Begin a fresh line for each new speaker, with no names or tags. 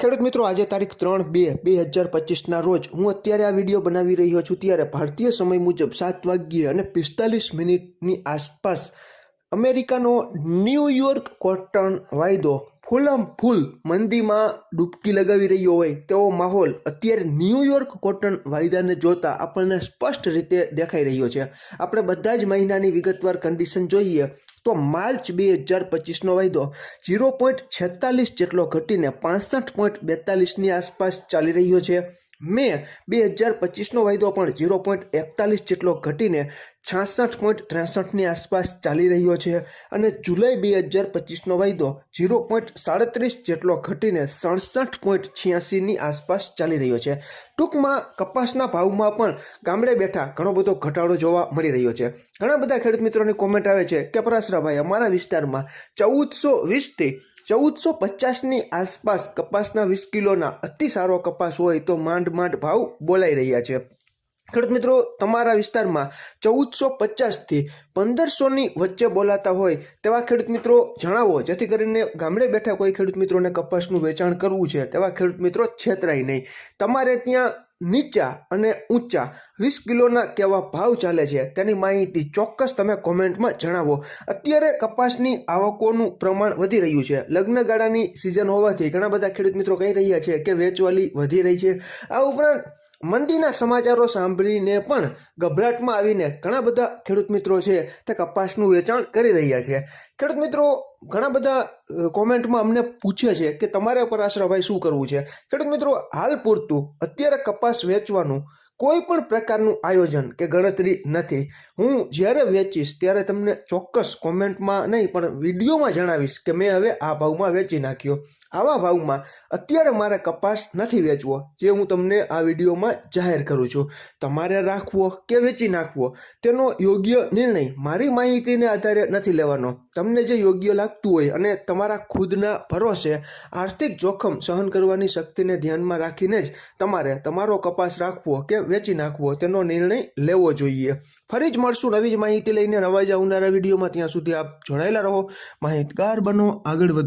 ખેડૂત મિત્રો, આજે તારીખ ત્રણ બે બે હજાર પચીસના રોજ હું અત્યારે આ વીડિયો બનાવી રહ્યો છું. ત્યારે ભારતીય સમય મુજબ સાત વાગ્યે અને પિસ્તાલીસ મિનિટની આસપાસ અમેરિકાનો ન્યૂયોર્ક કોટન વાયદો ફૂલમ ફૂલ મંદીમાં ડૂબકી લગાવી રહ્યો હોય તેવો માહોલ અત્યારે ન્યૂયોર્ક કોટન વાયદાને જોતા આપણને સ્પષ્ટ રીતે દેખાઈ રહ્યો છે. આપણે બધા જ મહિનાની વિગતવાર કન્ડિશન જોઈએ તો માર્ચ બે હજાર પચીસનો વાયદો ઝીરો પોઈન્ટ છેતાલીસ જેટલો ઘટીને પાસઠ પોઈન્ટ બેતાલીસની આસપાસ ચાલી રહ્યો છે. મે બે હજાર પચીસનો વાયદો પણ ઝીરો પોઈન્ટ એકતાલીસ જેટલો ઘટીને છાસઠ પોઈન્ટ ત્રેસઠની આસપાસ ચાલી રહ્યો છે અને જુલાઈ બે હજાર પચીસનો વાયદો ઝીરો પોઈન્ટ સાડત્રીસ જેટલો ઘટીને સડસઠ પોઈન્ટ છ્યાસીની આસપાસ ચાલી રહ્યો છે. ટૂંકમાં કપાસના ભાવમાં પણ ગામડે બેઠા ઘણો બધો ઘટાડો જોવા મળી રહ્યો છે. ઘણા બધા ખેડૂત મિત્રોની કોમેન્ટ આવે છે કે પરાસરાભાઈ અમારા વિસ્તારમાં ચૌદસો વીસથી ચૌદસો પચાસની આસપાસ કપાસના વીસ કિલોના અતિ સારો કપાસ હોય તો માંડ માંડ ભાવ બોલાઈ રહ્યા છે. ખેડૂત મિત્રો, તમારા વિસ્તારમાં ચૌદસો પચાસથી પંદરસોની વચ્ચે બોલાતા હોય તેવા ખેડૂત મિત્રો જણાવો, જેથી કરીને ગામડે બેઠા કોઈ ખેડૂત મિત્રોને કપાસનું વેચાણ કરવું છે તેવા ખેડૂત મિત્રો છેતરાય નહીં. તમારે ત્યાં નીચા અને ઊંચા વીસ કિલોના કેવા ભાવ ચાલે છે તેની માહિતી ચોક્કસ તમે કોમેન્ટમાં જણાવો. અત્યારે કપાસની આવકોનું પ્રમાણ વધી રહ્યું છે. લગ્નગાળાની સિઝન હોવાથી ઘણા બધા ખેડૂત મિત્રો કહી રહ્યા છે કે વેચવાલી વધી રહી છે. આ ઉપરાંત મંદીના સમાચારો સાંભળીને પણ ગભરાટમાં આવીને ઘણા બધા ખેડૂત મિત્રો છે તે કપાસનું વેચાણ કરી રહ્યા છે. ખેડૂત મિત્રો ઘણા બધા કોમેન્ટમાં અમને પૂછે છે કે તમારે પર આશરાભાઈ શું કરવું છે? ખેડૂત મિત્રો, હાલ પૂરતું. અત્યારે કપાસ વેચવાનું કોઈ પણ પ્રકારનું આયોજન કે ગણતરી નથી. હું જ્યારે વેચીશ ત્યારે તમને ચોક્કસ કોમેન્ટમાં નહીં, પણ વિડીયોમાં જણાવીશ કે મેં હવે આ ભાવમાં વેચી નાખ્યો. આવા ભાવમાં અત્યારે મારે કપાસ નથી વેચવો, જે હું તમને આ વિડીયોમાં જાહેર કરું છું. તમારે રાખવો કે વેચી નાખવો, તેનો યોગ્ય નિર્ણય મારી માહિતીને આધારે નથી લેવાનો. તમને જે યોગ્ય લાગતું હોય અને તમારા ખુદના ભરોસે આર્થિક જોખમ સહન કરવાની શક્તિને ધ્યાનમાં રાખીને જ તમારે તમારો કપાસ રાખવો કે વેચી નાખવો તેનો નિર્ણય લેવો જોઈએ. ફરી જ મળશું નવી જ માહિતી લઈને નવા જ આવનારા વિડીયોમાં. ત્યાં સુધી આપ જોડાયેલા રહો. માહિતગાર બનો. આગળ વધો.